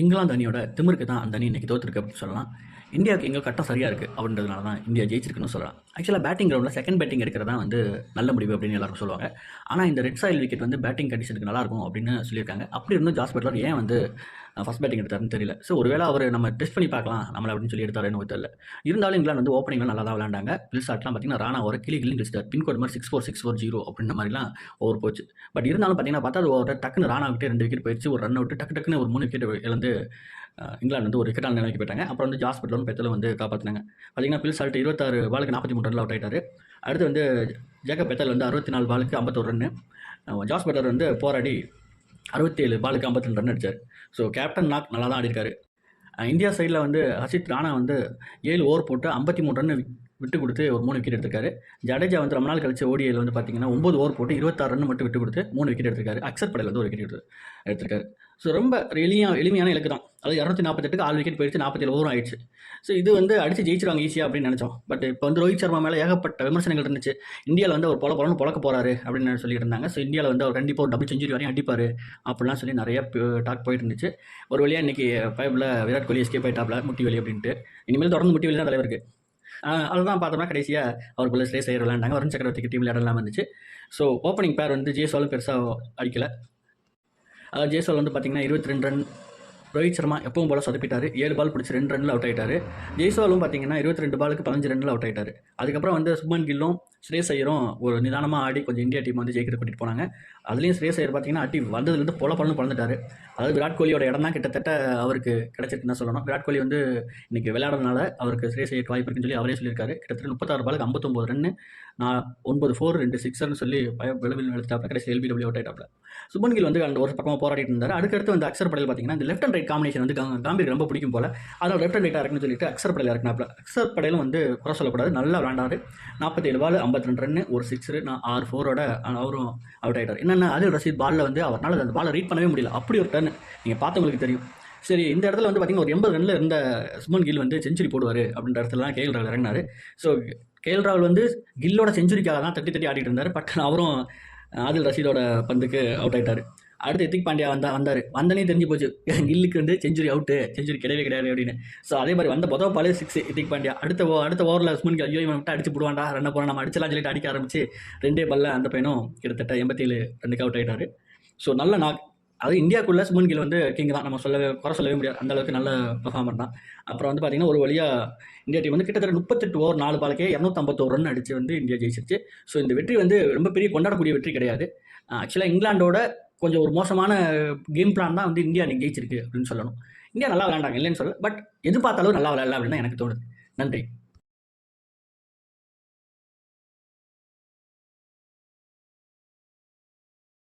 இங்கிலாந்து அணியோட திமிருக்கு தான் அந்த அணி இன்னைக்கு தோற்றுருக்கு அப்படின்னு சொல்லலாம். இந்தியாவுக்கு எங்கே கட்டம் சரியாக இருக்குது அப்படின்றதுனால தான் இந்தியா ஜெயிச்சிருக்குன்னு சொல்லலாம். ஆக்சுவலாக பேட்டிங் கிரௌண்டில் செகண்ட் பேட்டிங் எடுக்கிறதா வந்து நல்ல முடிவு அப்படின்னு எல்லாரும் சொல்லுவாங்க. ஆனால் இந்த ரெட் சாயில் விக்கெட் வந்து பேட்டிங் கண்டிஷனுக்கு நல்லா இருக்கும் அப்படின்னு சொல்லியிருக்காங்க. அப்படி இருந்தும் ஜாஸ் பட்லர் ஏன் வந்து ஃபஸ்ட் பேட்டிங் எடுத்தாருன்னு தெரியல. ஸோ ஒருவேளை அவர் நம்ம டெஸ்ட் பண்ணி பார்க்கலாம் நம்மளை அப்படின்னு சொல்லி எடுத்தாருன்னு தெரியல இருந்தாலும் இங்கிலாந்து வந்து ஓப்பனிங்லாம் நல்லா தான் விளாண்டாங்க பில் ஷாட்லாம் பார்த்தீங்கன்னா ராணா ஒரு கிளி கிளி கிழிச்சிட்டார் பின்கோட் மாதிரி six four six four zero அப்படின்ற மாதிரிலாம் ஓவர் போச்சு. பட் இருந்தாலும் பார்த்தீங்கன்னா பார்த்தா அது ஒரு டக்குன்னு ராணா விட்டு ரெண்டு விக்கெட் போயிடுச்சு. ஒரு ரன் விட்டு டக்கு டக்குன்னு ஒரு மூணு விக்கெட் இழந்து இங்கிலாந்து வந்து ஒரு விக்கெட்டால் நிலைக்கு போயிட்டாங்க. அப்புறம் வந்து ஜாஸ் பட்லரும் பெத்தலும் வந்து காப்பாற்றினாங்க பார்த்தீங்கன்னா பில் சால்ட் இருபத்தாறு பாலுக்கு நாற்பத்தி மூணு ரன் அவுட் ஆயிட்டாரு. அடுத்து வந்து ஜேக்கப் பெத்தல் வந்து அறுபத்தி நாலு பாலுக்கு ஐம்பத்தொரு ரன்னு ஜாஸ்பிட்டர் ஜாஸ் பட்லர் வந்து போராடி அறுபத்தேழு பாலுக்கு ஐம்பத்தி ரெண்டு ரன் அடித்தார் ஸோ கேப்டன் நாக் நல்லா தான் ஆடிருக்காரு இந்தியா சைடில் வந்து ஹசித் ராணா வந்து ஏழு ஓவர் போட்டு ஐம்பத்தி மூணு ரன் விட்டு கொடுத்து ஒரு மூணு விக்கெட் எடுத்திருக்காரு. ஜடேஜா வந்து ரொம்ப நாள் கழிச்சு ஓடியில் வந்து பார்த்தீங்கன்னா ஒம்பது ஓவர் போட்டு இருபத்தாறு ரன் மட்டும் விட்டு கொடுத்து மூணு விக்கெட் எடுத்திருக்காரு. அக்சர் படையில் வந்து ஒரு விக்கெட் எடுத்து எடுத்திருக்காரு. ஸோ ரொம்ப எளிமையாக எளிமையான இலக்கு தான். அது இரநூத்தி நாற்பத்தெட்டுக்கு ஆறு விக்கெட் போயிடுச்சு நாற்பத்தேழு ஓவரும் ஆயிடுச்சு. ஸோ இது வந்து அடிச்சு ஜெயிச்சிருவாங்க ஈஸியாக அப்படின்னு நினச்சோம். பட் இப்போ வந்து ரோஹித் சர்மா மேலே ஏகப்பட்ட விமர்சனங்கள் இருந்துச்சு. இந்தியாவில் வந்து அவர் பொல பொலன்னு பொழக்க போகிறாரு அப்படின்னு சொல்லிட்டு இருந்தாங்க. ஸோ இந்தியாவில் வந்து அவர் கண்டிப்பாக ஒரு டபுள் செஞ்சுரி வரையும் அடிப்பார் அப்படிலாம் சொல்லி நிறைய டாக் போயிட்டு இருந்துச்சு. ஒரு வழியாக இன்றைக்கி ஃபைவ்ல விராட் கோலி எஸ்கே போயிட்டாப்ல முட்டி வலி அப்படின்ட்டு. இனிமேல் தொடர்ந்து முட்டி வலி தான் தலைவருக்கு. அதுதான் பார்த்தோம்னா கடைசியாக அவர் பிள்ளை ஸ்ரேஸ் ஐயர் விளையாண்டாங்க வருண் சக்கரவர்த்திக்கு டீம் விளையாடலாம் இருந்துச்சு. ஸோ ஓப்பனிங் பேர் வந்து ஜேசோலும் பெருசாக அடிக்கலை. அதாவது ஜெய்ஸ்வால் வந்து பார்த்தீங்கன்னா இருபத்தி ரெண்டு ரன் ரோஹித் சர்மா எப்பவும் போல சொதப்பிட்டார். ஏழு பால் பிடிச்சி ரெண்டு ரன்ல அவுட் ஆகிட்டார் ஜெய்ஸ்வாலும் பார்த்தீங்கன்னா இருபத்தி ரெண்டு பாலுக்கு பதினஞ்சு ரன்ல அவுட் ஆகிட்டார் அதுக்கப்புறம் வந்து சுப்மன் கில்லும் ஸ்ரேஸ் ஐயரும் ஒரு நிதானமாக ஆடி கொஞ்சம் இந்தியா டீம் வந்து ஜெயிக்கிற கூட்டிட்டு போனாங்க. அதுலேயும் ஸ்ரேஸ் ஐயர் பார்த்தீங்கன்னா அட்டி வந்ததுலேருந்து பொல பலன்னு பழந்துட்டாரு அதாவது விராட் கோலியோட இடம் தான் கிட்டத்தட்ட அவருக்கு கிடச்சிருக்குன்னு சொல்லணும். விராட் கோலி வந்து இன்றைக்கி விளையாடுறதுனால அவருக்கு ஸ்ரேஸ் ஐயருக்கு வாய்ப்பு இருக்குன்னு சொல்லி அவரே சொல்லியிருக்காரு. கிட்டத்தட்ட முப்பத்தாறு பாலுக்கு ஐம்பத்தொம்பது ரன்னு நான் ஒன்பது ஃபோர் ரெண்டு சிக்ஸர்னு சொல்லி பய விளவில் எடுத்தாப்ல கடைசி எல்பிடபிள்யூ அவுட் ஆயிட்டாப்ல. சுமன் கில் வந்து அந்த ஒரு பக்கமாக போராடிட்டு இருந்தார். அதுக்கடுத்து வந்து அக்ஸர் படையில் பார்த்தீங்கன்னா இந்த லெஃப்ட் அண்ட் ரைட் காம்பினேஷன் வந்து காம்பீர் ரொம்ப பிடிக்கும் போல. அதனால் லெஃப்ட் அண்ட் ரைட்டாக இருக்குன்னு சொல்லிட்டு அக்ஸர் படையில் இறக்குனாப்ல. அக்ஸர் படையிலும் வந்து குறை சொல்லக்கூடாது. நல்லா விளாண்டாரு. நாற்பத்தேழு பால் ஐம்பத்தி ரெண்டு ரன்னு ஒரு சிக்ஸர் நான் ஆறு ஃபோரோட அவரும் அவுட் ஆயிட்டார். என்னென்ன அதில் ரசீத் பாலில் வந்து அவரால் அந்த பாலை ரீட் பண்ணவே முடியல. அப்படி ஒரு டர்ன் நீங்கள் பார்த்தவங்களுக்கு தெரியும். சரி இந்த இடத்துல வந்து பார்த்தீங்கன்னா ஒரு எண்பது ரன்ல இருந்த சுமன் கில் வந்து செஞ்சுரி போடுவார் அப்படின்ற இடத்துல தான் கேஎல் இறங்கினார். ஸோ கேஎல் ராகுல் வந்து கில்லோட செஞ்சுரிக்காக தான் தட்டி தட்டி ஆடிட்டு இருந்தார். பட் அவரும் ஆதில் ரஷீதோட பந்துக்கு அவுட் ஆகிட்டார் அடுத்து எத்திக் பாண்டியா வந்தா வந்தார். வந்தனே தெரிஞ்சு போச்சு கில்லுக்கு வந்து செஞ்சுரி அவுட்டு செஞ்சுரி கிடையவே கிடையாது அப்படின்னு. ஸோ அதே மாதிரி வந்த மொதல் பாலே சிக்ஸ் எத்திக் பாண்டியா. அடுத்த ஓ- அடுத்த ஓவரில் சுமன் கில் ஐயோ இவன் விட்டு அடிச்சு போடுவான்டா ரன்னை போனால் நம்ம அடிச்சலாம் சொல்லிட்டு அடிக்க ஆரம்பிச்சு ரெண்டே பல்ல அந்த பையனும் கிட்டத்தட்ட எண்பத்தேழு ரெண்டுக்கு அவுட் ஆகிட்டார் ஸோ நல்ல நாக் அது இந்தியாவுக்குள்ள சுமன் கில் வந்து கிங் தான். நம்ம சொல்லவே குறை சொல்லவே முடியாது. அந்த அளவுக்கு நல்ல பெர்ஃபார்மர் தான். அப்புறம் வந்து பார்த்தீங்கன்னா ஒரு வழியாக இந்தியா டீம் வந்து கிட்டத்தட்ட முப்பத்தெட்டு ஓவர் நாலு பாலுக்கே இரநூத்தம்பத்தோரு ரன் அடிச்சு வந்து இந்தியா ஜெயிச்சிருச்சு. ஸோ இந்த வெற்றி வந்து ரொம்ப பெரிய கொண்டாடக்கூடிய வெற்றி கிடையாது. Uh, ஆக்சுவலாக இங்கிலாண்டோட கொஞ்சம் ஒரு மோசமான கேம் பிளான் தான் வந்து இந்தியா நீங்கள் ஜெயிச்சிருக்கு அப்படின்னு சொல்லணும். இந்தியா நல்லா விளையாண்டாங்க இல்லைன்னு சொல்ல பட் எதிர்பார்த்த அளவு நல்லா விளையாடல அப்படின்னு தான் எனக்கு தோணுது. நன்றி.